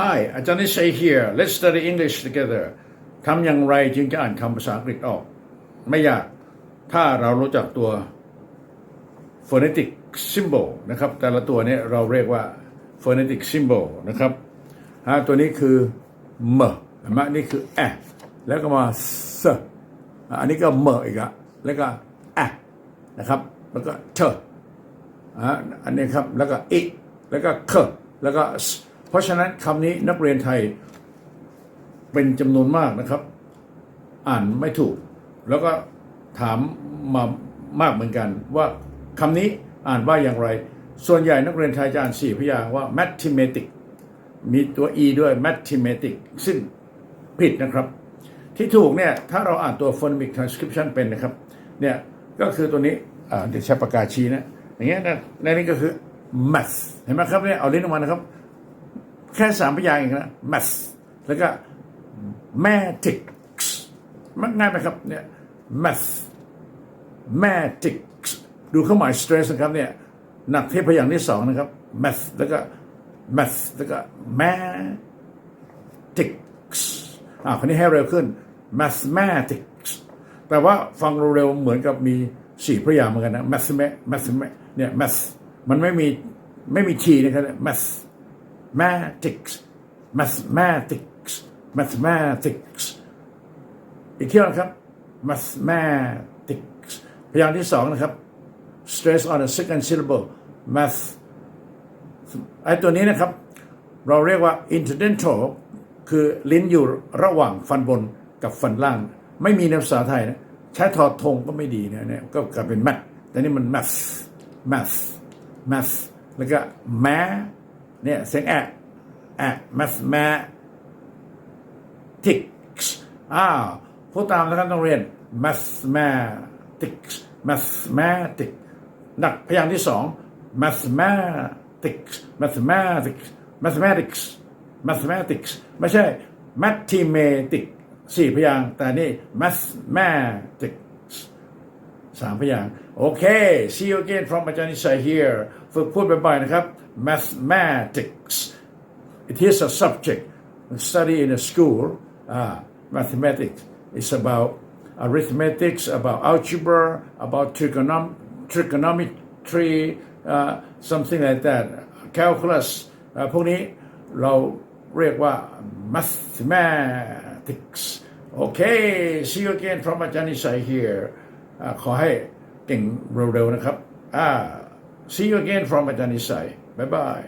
Hi อาจารย์นิชัย here let's study English together ทำอย่างไรจึงจะอ่านคำภาษาอังกฤษออก ไม่ยาก ถ้าเรารู้จักตัว phonetic symbol นะครับ แต่ละตัวนี้เราเรียกว่า phonetic symbol นะครับฮะตัวนี้คือมเห็นไหมนี่คือแอแล้วก็มาสอันนี้ก็เมอีกอะแล้วก็แอนะครับ แล้วก็เธออะอันนี้ครับ แล้วก็อีแล้วก็เคแล้วก็ส ราะฉะนั้นคำนี้นักเรียนไทยเป็นจำนวนมากนะครับ อ่านไม่ถูก แล้วก็ถามมามากเหมือนกันว่าคำนี้อ่านว่าอย่างไร ส่วนใหญ่นักเรียนไทยจะอ่านสี่พยางค์ว่า mathematic มีตัว e ด้วย mathematic ซึ่งผิดนะครับ ที่ถูกเนี่ย ถ้าเราอ่านตัว phonemic transcription เป็นนะครับ เนี่ยก็คือตัวนี้อ่าเดี๋ยวใช้ปากกาชี้นะ อย่างเงี้ยนะในนี้ก็คือ math เห็นไหมครับเนี่ยเอาลิ้นออกมานะครับ แค่สามพยางค์เองนะ math แล้วก็ mathematics มันง่ายไหมครับเนี่ย math mathematics ดูเครื่องหมาย stress นะครับเนี่ยหนักที่พยางค์ที่สองนะครับ math แล้วก็ math แล้วก็ mathematics อ่าคนนี้ให้เร็วขึ้น mathematics แต่ว่าฟังเร็วๆเหมือนกับมีสี่พยางค์เหมือนกันนะ math math เนี่ย math มันไม่มีไม่มีทีนะครับ math mathematics mathematics mathematics อีกเที่ยวนะครับ mathematics พยางค์ที่สองนะครับ stress on the second syllable math ไอ้ตัวนี้นะครับ เราเรียกว่า interdental คือลิ้นอยู่ระหว่างฟันบนกับฟันล่าง ไม่มีในภาษาไทยนะใช้ทอทงก็ไม่ดีนะเนี่ยก็กลายเป็น math แต่นี่มัน math math math แล้วก็ math เนี่ยเสียงแอะแอะ mathematics อ้าวพูดตามนะครับต้องเรียน mathematics mathematics หนักพยางค์ที่สอง mathematics mathematics mathematics mathematics ไม่ใช่ mathematics สี่พยางค์แต่นี่ mathematics สามพยางค์โอเค see you again from อาจารย์นิสัย here ฝึกพูดบ่อยๆนะครับ mathematics it is a subject study in a school uh, mathematics is about arithmetics about algebra about trigonom trigonometry uh, something like that calculus uh, พวกนี้เราเรียกว่า mathematics โอเค see you again from อาจารย์นิสัย here อ่า ขอให้เก่งเร็วๆนะครับ อ่า see you again from อาจารย์นิสัย บ๊ายบาย